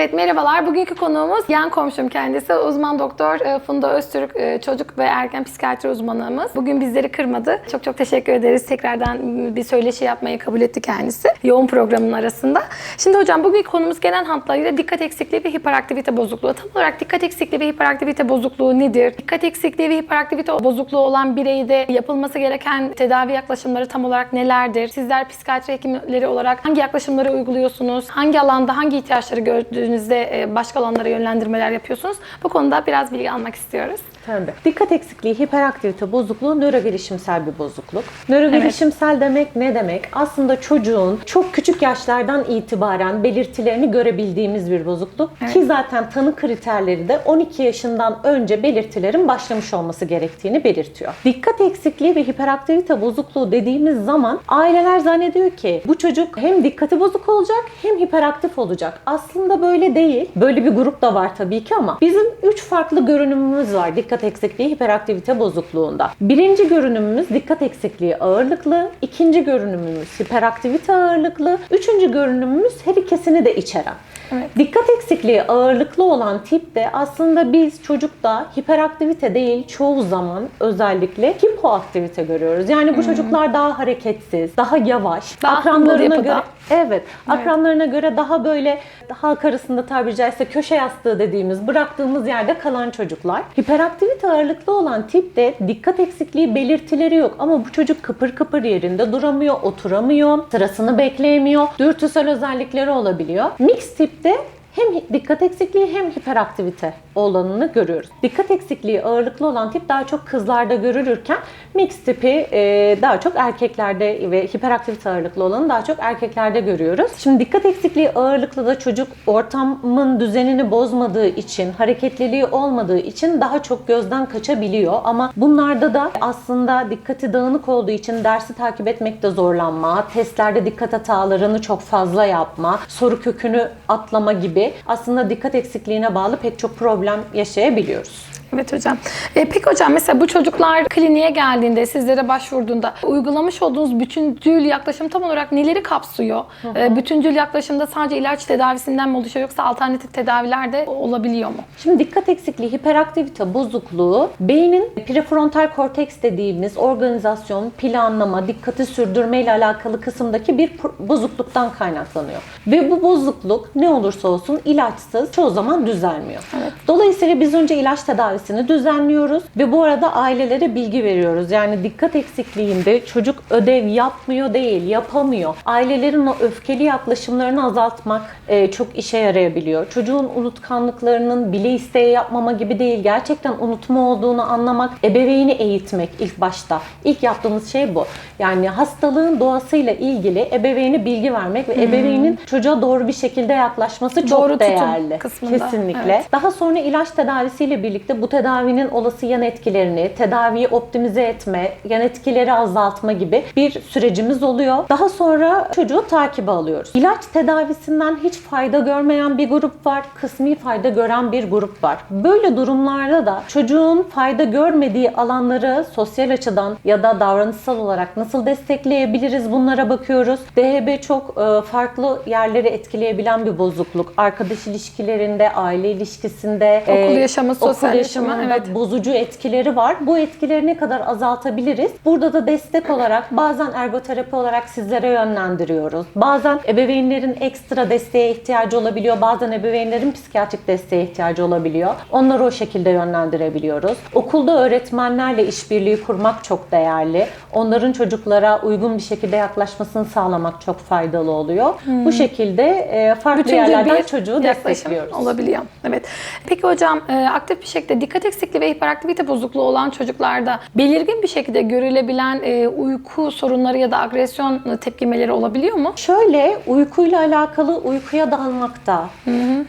Evet merhabalar. Bugünkü konuğumuz yan komşum kendisi. Uzman doktor e, Funda Öztürk e, çocuk ve ergen psikiyatri uzmanımız. Bugün bizleri kırmadı. Çok çok teşekkür ederiz. Tekrardan bir söyleşi yapmayı kabul etti kendisi. Yoğun programın arasında. Şimdi hocam bugünkü konumuz genel hatlarıyla dikkat eksikliği ve hiperaktivite bozukluğu. Tam olarak dikkat eksikliği ve hiperaktivite bozukluğu nedir? Dikkat eksikliği ve hiperaktivite bozukluğu olan bireyde yapılması gereken tedavi yaklaşımları tam olarak nelerdir? Sizler psikiyatri hekimleri olarak hangi yaklaşımları uyguluyorsunuz? Hangi alanda hangi ihtiyaçları gördüğünüzde e, başka alanlara yönlendirmeler yapıyorsunuz? Bu konuda biraz bilgi almak istiyoruz. Tabii. Dikkat eksikliği, hiperaktivite bozukluğu nörogelişimsel bir bozukluk. Nörogelişimsel demek ne demek? Aslında çocuğun çok küçük yaşlardan itibaren belirtilerini görebildiğimiz bir bozukluk. Evet. Ki zaten tanı kriterleri de 12 yaşından önce belirtilerin başlamış olması gerektiğini belirtiyor. Dikkat eksikliği ve hiperaktivite bozukluğu dediğimiz zaman aileler zannediyor ki bu çocuk hem dikkati bozuk olacak hem hiperaktif olacak. Aslında böyle değil. Böyle bir grup da var tabii ki ama bizim 3 farklı görünümümüz var dikkat eksikliği hiperaktivite bozukluğunda. Birinci görünümümüz dikkat eksikliği ağırlıklı, ikinci görünümümüz hiperaktivite ağırlıklı, üçüncü görünümümüz her ikisini de içeren. Evet. Dikkat eksikliği ağırlıklı olan tipte aslında biz çocukta hiperaktivite değil çoğu zaman özellikle hipoaktivite görüyoruz. Yani bu çocuklar daha hareketsiz, daha yavaş, Daha akranlarına göre Evet, akranlarına göre daha böyle halk arasında tabiri caizse köşe yastığı dediğimiz bıraktığımız yerde kalan çocuklar. Hiperaktivite ağırlıklı olan tipte dikkat eksikliği belirtileri yok ama bu çocuk kıpır kıpır yerinde duramıyor, oturamıyor, sırasını bekleyemiyor, dürtüsel özellikleri olabiliyor. Mix tipte hem dikkat eksikliği hem hiperaktivite olanını görüyoruz. Dikkat eksikliği ağırlıklı olan tip daha çok kızlarda görülürken mix tipi e, daha çok erkeklerde ve hiperaktivite ağırlıklı olanı daha çok erkeklerde görüyoruz. Şimdi dikkat eksikliği ağırlıklı da çocuk ortamın düzenini bozmadığı için, hareketliliği olmadığı için daha çok gözden kaçabiliyor. Ama bunlarda da aslında dikkati dağınık olduğu için dersi takip etmekte zorlanma, testlerde dikkat hatalarını çok fazla yapma, soru kökünü atlama gibi aslında dikkat eksikliğine bağlı pek çok problem yaşayabiliyoruz. Evet hocam. E, peki hocam mesela bu çocuklar kliniğe geldiğinde, sizlere başvurduğunda uygulamış olduğunuz bütüncül yaklaşım tam olarak neleri kapsıyor? E, bütüncül yaklaşımda sadece ilaç tedavisinden mi oluşuyor yoksa alternatif tedaviler de olabiliyor mu? Şimdi dikkat eksikliği, hiperaktivite bozukluğu beynin prefrontal korteks dediğimiz organizasyon, planlama, dikkati sürdürme ile alakalı kısımdaki bir bozukluktan kaynaklanıyor. Ve bu bozukluk ne olursa olsun ilaçsız çoğu zaman düzelmiyor. Dolayısıyla biz önce ilaç tedavisini düzenliyoruz ve bu arada ailelere bilgi veriyoruz. Yani dikkat eksikliğinde çocuk ödev yapmıyor değil, yapamıyor. Ailelerin o öfkeli yaklaşımlarını azaltmak e, çok işe yarayabiliyor. Çocuğun unutkanlıklarının bile isteye yapmama gibi değil, gerçekten unutma olduğunu anlamak, ebeveyni eğitmek ilk başta. İlk yaptığımız şey bu. Yani hastalığın doğasıyla ilgili ebeveyne bilgi vermek ve ebeveynin çocuğa doğru bir şekilde yaklaşması çok Doğru değerli. kısmında, Kesinlikle. evet. Daha sonra ilaç tedavisiyle birlikte bu tedavinin olası yan etkilerini, tedaviyi optimize etme, yan etkileri azaltma gibi bir sürecimiz oluyor. Daha sonra çocuğu takibe alıyoruz. İlaç tedavisinden hiç fayda görmeyen bir grup var, kısmi fayda gören bir grup var. Böyle durumlarda da çocuğun fayda görmediği alanları sosyal açıdan ya da davranışsal olarak nasıl destekleyebiliriz bunlara bakıyoruz. DHB çok e, farklı yerleri etkileyebilen bir bozukluk. Arkadaş ilişkilerinde, aile ilişkisinde, Okul e, yaşamı, sosyal okul yaşamı, yaşamında evet. bozucu etkileri var. Bu etkileri ne kadar azaltabiliriz? Burada da destek olarak bazen ergoterapi olarak sizlere yönlendiriyoruz. Bazen ebeveynlerin ekstra desteğe ihtiyacı olabiliyor. Bazen ebeveynlerin psikiyatrik desteğe ihtiyacı olabiliyor. Onları o şekilde yönlendirebiliyoruz. Okulda öğretmenlerle işbirliği kurmak çok değerli. Onların çocuklara uygun bir şekilde yaklaşmasını sağlamak çok faydalı oluyor. Bu şekilde e, farklı Bütüncül yerlerden bir çocuğu destekliyoruz. olabiliyor. Evet. Peki hocam e, aktif bir şekilde dikkat eksikliği ve hiperaktivite bozukluğu olan çocuklarda belirgin bir şekilde görülebilen e, uyku sorunları ya da agresyon tepkimeleri olabiliyor mu? Şöyle uykuyla alakalı uykuya dalmakta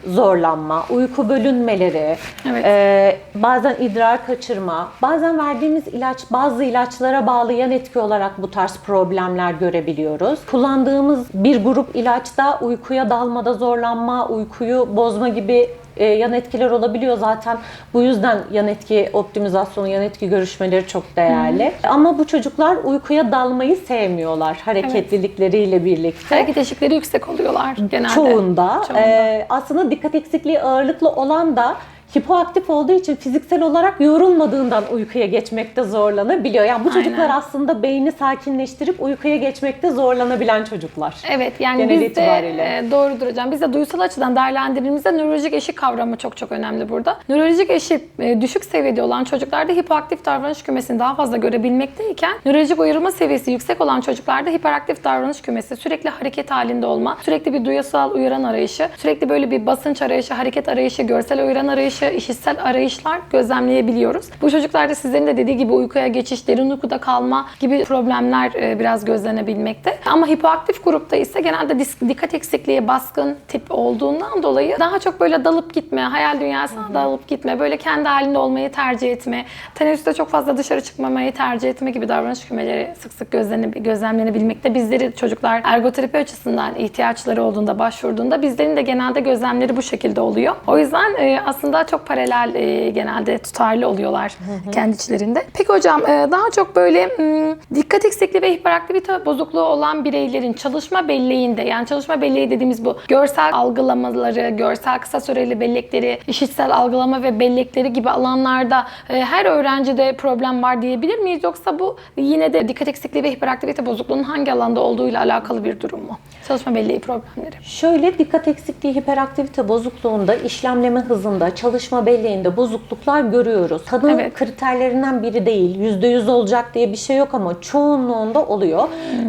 zorlanma, uyku bölünmeleri, Evet. e, bazen idrar kaçırma, bazen verdiğimiz ilaç bazı ilaçlara bağlı yan etki olarak bu tarz problemler görebiliyoruz. Kullandığımız bir grup ilaçta uykuya dalmada zorlanma, uykuyu bozma gibi e, yan etkiler olabiliyor zaten. Bu yüzden yan etki optimizasyonu, yan etki görüşmeleri çok değerli. Ama bu çocuklar uykuya dalmayı sevmiyorlar hareketlilikleriyle birlikte. Hareket eşikleri yüksek oluyorlar genelde. Çoğunda. Çoğunda. Ee, aslında dikkat eksikliği ağırlıklı olan da hipoaktif olduğu için fiziksel olarak yorulmadığından uykuya geçmekte zorlanabiliyor. Yani bu Aynen. çocuklar aslında beyni sakinleştirip uykuya geçmekte zorlanabilen çocuklar. Evet yani Genel biz itibariyle. de e, doğrudur hocam. Biz de duysal açıdan değerlendirdiğimizde nörolojik eşik kavramı çok çok önemli burada. Nörolojik eşik e, düşük seviyede olan çocuklarda hipoaktif davranış kümesini daha fazla görebilmekteyken nörolojik uyarılma seviyesi yüksek olan çocuklarda hiperaktif davranış kümesi sürekli hareket halinde olma, sürekli bir duyusal uyaran arayışı, sürekli böyle bir basınç arayışı, hareket arayışı, görsel uyaran arayışı, işitsel arayışlar gözlemleyebiliyoruz. Bu çocuklarda sizlerin de dediği gibi uykuya geçiş, derin uykuda kalma gibi problemler e, biraz gözlenebilmekte. Ama hipoaktif grupta ise genelde dikkat eksikliği baskın tip olduğundan dolayı daha çok böyle dalıp gitme, hayal dünyasına dalıp gitme, böyle kendi halinde olmayı tercih etme, teneffüste çok fazla dışarı çıkmamayı tercih etme gibi davranış kümeleri sık sık gözlemlenebilmekte. Bizleri çocuklar ergoterapi açısından ihtiyaçları olduğunda, başvurduğunda bizlerin de genelde gözlemleri bu şekilde oluyor. O yüzden e, aslında çok paralel e, genelde tutarlı oluyorlar kendi içlerinde. Peki hocam e, daha çok böyle m, dikkat eksikliği ve hiperaktivite bozukluğu olan bireylerin çalışma belleğinde yani çalışma belleği dediğimiz bu görsel algılamaları, görsel kısa süreli bellekleri, işitsel algılama ve bellekleri gibi alanlarda e, her öğrencide problem var diyebilir miyiz? Yoksa bu yine de dikkat eksikliği ve hiperaktivite bozukluğunun hangi alanda olduğuyla alakalı bir durum mu? Çalışma belleği problemleri. Şöyle dikkat eksikliği hiperaktivite bozukluğunda işlemleme hızında, çalışma belleğinde bozukluklar görüyoruz. Tanı Evet. kriterlerinden biri değil. %100 olacak diye bir şey yok ama çoğunluğunda oluyor.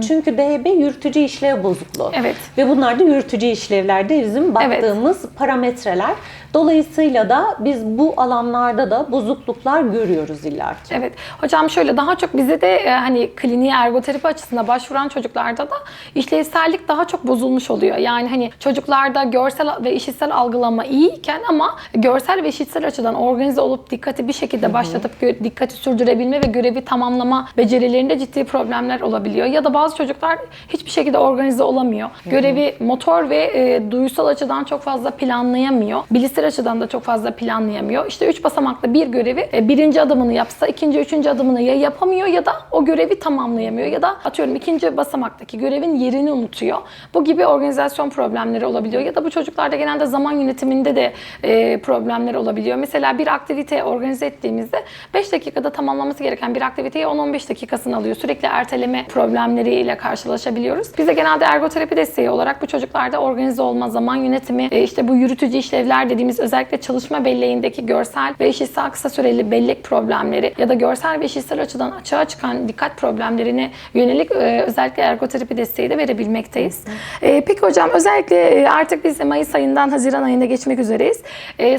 Çünkü DHB yürütücü işlev bozukluğu. Evet. Ve bunlar da yürütücü işlevlerde bizim baktığımız parametreler. Dolayısıyla da biz bu alanlarda da bozukluklar görüyoruz illaki. Evet. Hocam şöyle daha çok bize de e, hani kliniğe ergoterapi açısından başvuran çocuklarda da işlevsellik daha çok bozulmuş oluyor. Yani hani çocuklarda görsel ve işitsel algılama iyiyken ama görsel ve işitsel açıdan organize olup dikkati bir şekilde başlatıp gö- dikkati sürdürebilme ve görevi tamamlama becerilerinde ciddi problemler olabiliyor. Ya da bazı çocuklar hiçbir şekilde organize olamıyor. Görevi motor ve e, duysal açıdan çok fazla planlayamıyor. Bilişsel açıdan da çok fazla planlayamıyor. İşte üç basamaklı bir görevi e, birinci adımını yapsa ikinci, üçüncü adımını ya yapamıyor ya da o görevi tamamlayamıyor ya da atıyorum ikinci basamaktaki görevin yerini unutuyor. Bu gibi organizasyon problemleri olabiliyor ya da bu çocuklarda genelde zaman yönetiminde de e, problemler olabiliyor. Mesela bir aktivite organize ettiğimizde 5 dakikada tamamlaması gereken bir aktiviteyi 10-15 dakikasını alıyor. Sürekli erteleme problemleriyle karşılaşabiliyoruz. Biz de genelde ergoterapi desteği olarak bu çocuklarda organize olma, zaman yönetimi, e, işte bu yürütücü işlevler dediğimiz özellikle çalışma belleğindeki görsel ve işitsel kısa süreli bellek problemleri ya da görsel ve işitsel açıdan açığa çıkan dikkat problemlerine yönelik e, özellikle ergoterapi desteği de verebilmekteyiz. E, peki hocam özellikle e, artık biz Mayıs ayından Haziran ayına geçmek üzereyiz.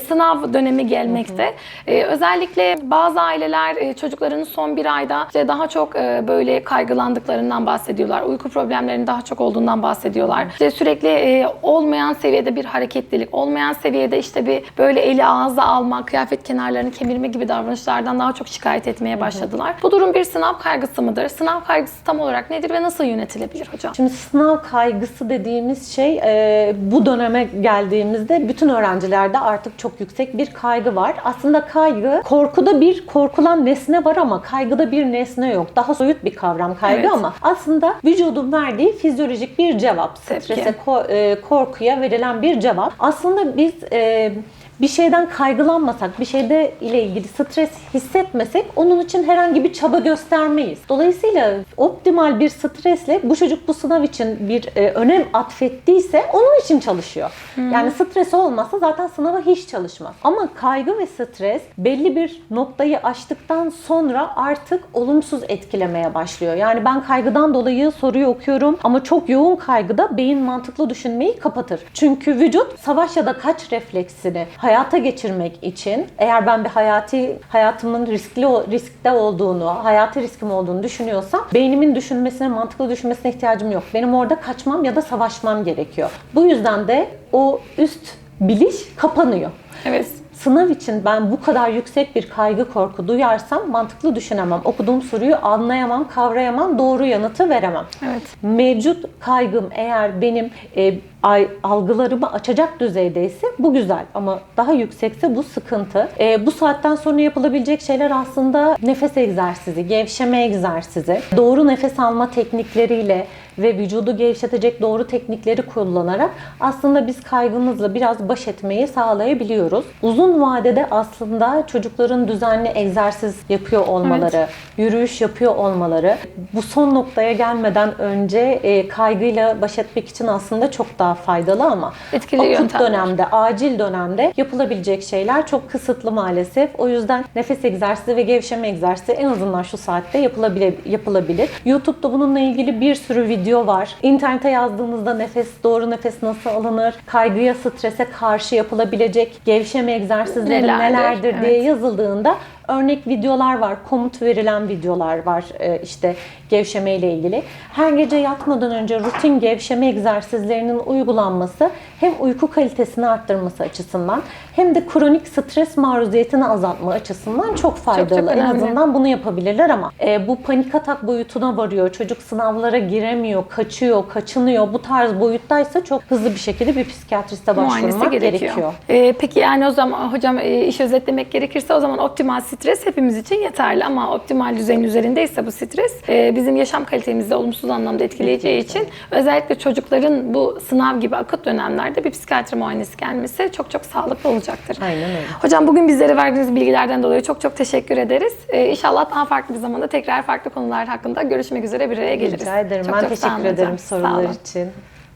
Sınav dönemi gelmekte. Özellikle bazı aileler çocuklarının son bir ayda işte daha çok böyle kaygılandıklarından bahsediyorlar. Uyku problemlerinin daha çok olduğundan bahsediyorlar. İşte sürekli olmayan seviyede bir hareketlilik, olmayan seviyede işte bir böyle eli ağza alma, kıyafet kenarlarını kemirme gibi davranışlardan daha çok şikayet etmeye başladılar. Bu durum bir sınav kaygısı mıdır? Sınav kaygısı tam olarak nedir ve nasıl yönetilebilir hocam? Şimdi sınav kaygısı dediğimiz şey e, bu döneme geldiğimizde bütün öğrencilerde artık çok yüksek bir kaygı var. Aslında kaygı korkuda bir korkulan nesne var ama kaygıda bir nesne yok. Daha soyut bir kavram kaygı Evet. ama aslında vücudun verdiği fizyolojik bir cevap. Strese, ko- e, korkuya verilen bir cevap. Aslında biz e, did bir şeyden kaygılanmasak, bir şeyde ile ilgili stres hissetmesek onun için herhangi bir çaba göstermeyiz. Dolayısıyla optimal bir stresle bu çocuk bu sınav için bir e, önem atfettiyse onun için çalışıyor. Yani stres olmasa zaten sınava hiç çalışmaz. Ama kaygı ve stres belli bir noktayı aştıktan sonra artık olumsuz etkilemeye başlıyor. Yani ben kaygıdan dolayı soruyu okuyorum ama çok yoğun kaygıda beyin mantıklı düşünmeyi kapatır. Çünkü vücut savaş ya da kaç refleksini hayata geçirmek için eğer ben bir hayati hayatımın riskli riskte olduğunu, hayati riskim olduğunu düşünüyorsam beynimin düşünmesine, mantıklı düşünmesine ihtiyacım yok. Benim orada kaçmam ya da savaşmam gerekiyor. Bu yüzden de o üst biliş kapanıyor. Evet. Sınav için ben bu kadar yüksek bir kaygı korku duyarsam mantıklı düşünemem. Okuduğum soruyu anlayamam, kavrayamam, doğru yanıtı veremem. Evet. Mevcut kaygım eğer benim e, ay- algılarımı açacak düzeydeyse bu güzel ama daha yüksekse bu sıkıntı. E, bu saatten sonra yapılabilecek şeyler aslında nefes egzersizi, gevşeme egzersizi, doğru nefes alma teknikleriyle ve vücudu gevşetecek doğru teknikleri kullanarak aslında biz kaygımızla biraz baş etmeyi sağlayabiliyoruz. Uzun vadede aslında çocukların düzenli egzersiz yapıyor olmaları, yürüyüş yapıyor olmaları bu son noktaya gelmeden önce e, kaygıyla baş etmek için aslında çok daha faydalı ama Etkili akut yöntemler. dönemde, acil dönemde yapılabilecek şeyler çok kısıtlı maalesef. O yüzden nefes egzersizi ve gevşeme egzersizi en azından şu saatte yapılabilir. yapılabilir. YouTube'da bununla ilgili bir sürü video var. İnternete yazdığımızda nefes, doğru nefes nasıl alınır, kaygıya, strese karşı yapılabilecek gevşeme egzersizleri Nelerdir? nelerdir diye Evet. yazıldığında örnek videolar var, komut verilen videolar var e, işte gevşeme ile ilgili. Her gece yatmadan önce rutin gevşeme egzersizlerinin uygulanması hem uyku kalitesini arttırması açısından hem de kronik stres maruziyetini azaltma açısından çok faydalı. en önemli. azından bunu yapabilirler ama e, bu panik atak boyutuna varıyor. Çocuk sınavlara giremiyor, kaçıyor, kaçınıyor. Bu tarz boyuttaysa çok hızlı bir şekilde bir psikiyatriste başvurmak gerekiyor. gerekiyor. Ee, peki yani o zaman hocam e, iş özetlemek gerekirse o zaman optimal stres hepimiz için yeterli ama optimal düzeyin üzerindeyse bu stres e, bizim yaşam kalitemizi olumsuz anlamda etkileyeceği için özellikle çocukların bu sınav gibi akut dönemlerde bir psikiyatri muayenesi gelmesi çok çok sağlıklı olacaktır. Aynen öyle. Hocam bugün bizlere verdiğiniz bilgilerden dolayı çok çok teşekkür ederiz. Ee, inşallah daha farklı bir zamanda tekrar farklı konular hakkında görüşmek üzere bir araya geliriz. Rica ederim. Çok ben çok teşekkür ederim sorular için.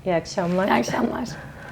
İyi akşamlar. İyi akşamlar.